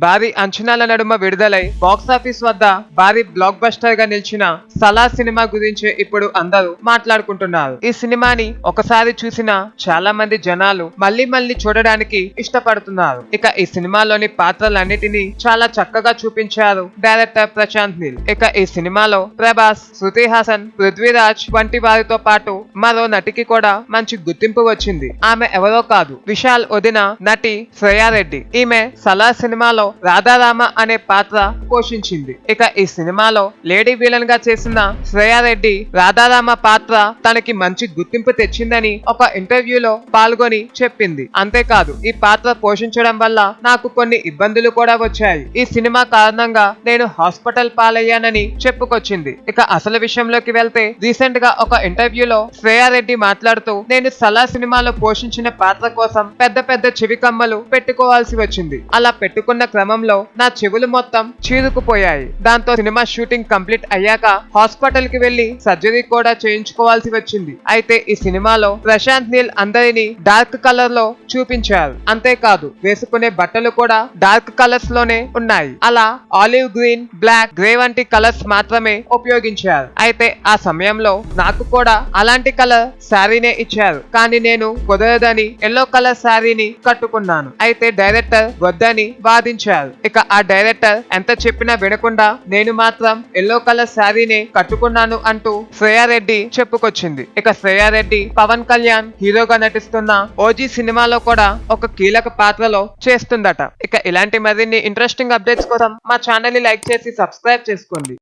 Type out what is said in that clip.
భారీ అంచనాల నడుమ విడుదలై బాక్సాఫీస్ వద్ద భారీ బ్లాక్ బస్టర్గా నిలిచిన సలా సినిమా గురించి ఇప్పుడు అందరూ మాట్లాడుకుంటున్నారు. ఈ సినిమాని ఒకసారి చూసిన చాలా మంది జనాలు మళ్ళీ మళ్ళీ చూడడానికి ఇష్టపడుతున్నారు. ఇక ఈ సినిమాలోని పాత్రలన్నిటినీ చాలా చక్కగా చూపించారు డైరెక్టర్ ప్రశాంత్ నీల్. ఇక ఈ సినిమాలో ప్రభాస్ శృతి హాసన్ పృథ్వీరాజ్ వంటి వారితో పాటు మరో నటికి కూడా మంచి గుర్తింపు వచ్చింది. ఆమె ఎవరో కాదు. విశాల్ వదిన నటి శ్రేయారెడ్డి ఈమె సలా సినిమాలో రాధారామ అనే పాత్ర పోషించింది. ఇక ఈ సినిమాలో లేడీ విలన్గా చేసిన శ్రేయారెడ్డి రాధారామ పాత్ర తనకి మంచి గుర్తింపు తెచ్చిందని ఒక ఇంటర్వ్యూలో పాల్గొని చెప్పింది. అంతేకాదు ఈ పాత్ర పోషించడం వల్ల నాకు కొన్ని ఇబ్బందులు కూడా వచ్చాయి. ఈ సినిమా కారణంగా నేను హాస్పిటల్ పాలయ్యానని చెప్పుకొచ్చింది. ఇక అసలు విషయంలోకి వెళ్తే రీసెంట్గా ఒక ఇంటర్వ్యూలో శ్రేయారెడ్డి మాట్లాడుతూ నేను సలా సినిమాలో పోషించిన పాత్ర కోసం పెద్ద పెద్ద చెవి కమ్మలు పెట్టుకోవాల్సి వచ్చింది. అలా పెట్టుకున్న క్రమంలో నా చెవులు మొత్తం చీరుకుపోయాయి. దాంతో సినిమా షూటింగ్ కంప్లీట్ అయ్యాక హాస్పిటల్కి వెళ్ళి సర్జరీ కూడా చేయించుకోవాల్సి వచ్చింది. అయితే ఈ సినిమాలో ప్రశాంత్ నీల్ అందరినీ డార్క్ కలర్లో చూపించారు. అంతేకాదు వేసుకునే బట్టలు కూడా డార్క్ కలర్స్లోనే ఉన్నాయి. అలా ఆలివ్ గ్రీన్ బ్లాక్ గ్రే వంటి కలర్స్ మాత్రమే ఉపయోగించారు. అయితే ఆ సమయంలో నాకు కూడా అలాంటి కలర్ శారీనే ఇచ్చారు. కానీ నేను కుదరదని ఎల్లో కలర్ శారీని కట్టుకున్నాను. అయితే డైరెక్టర్ వద్దని వాదించారు ఇక ఆ డైరెక్టర్ ఎంత చెప్పినా వినకుండా నేను మాత్రం ఎల్లో కలర్ శారీని కట్టుకున్నాను అంటూ శ్రేయారెడ్డి చెప్పుకొచ్చింది. ఇక శ్రేయారెడ్డి పవన్ కళ్యాణ్ హీరోగా నటిస్తున్న ఓజీ సినిమాలో కూడా ఒక కీలక పాత్రలో చేస్తుందట. ఇక ఇలాంటి మరిన్ని ఇంట్రెస్టింగ్ అప్డేట్స్ కోసం మా ఛానల్ని లైక్ చేసి సబ్స్క్రైబ్ చేసుకోండి.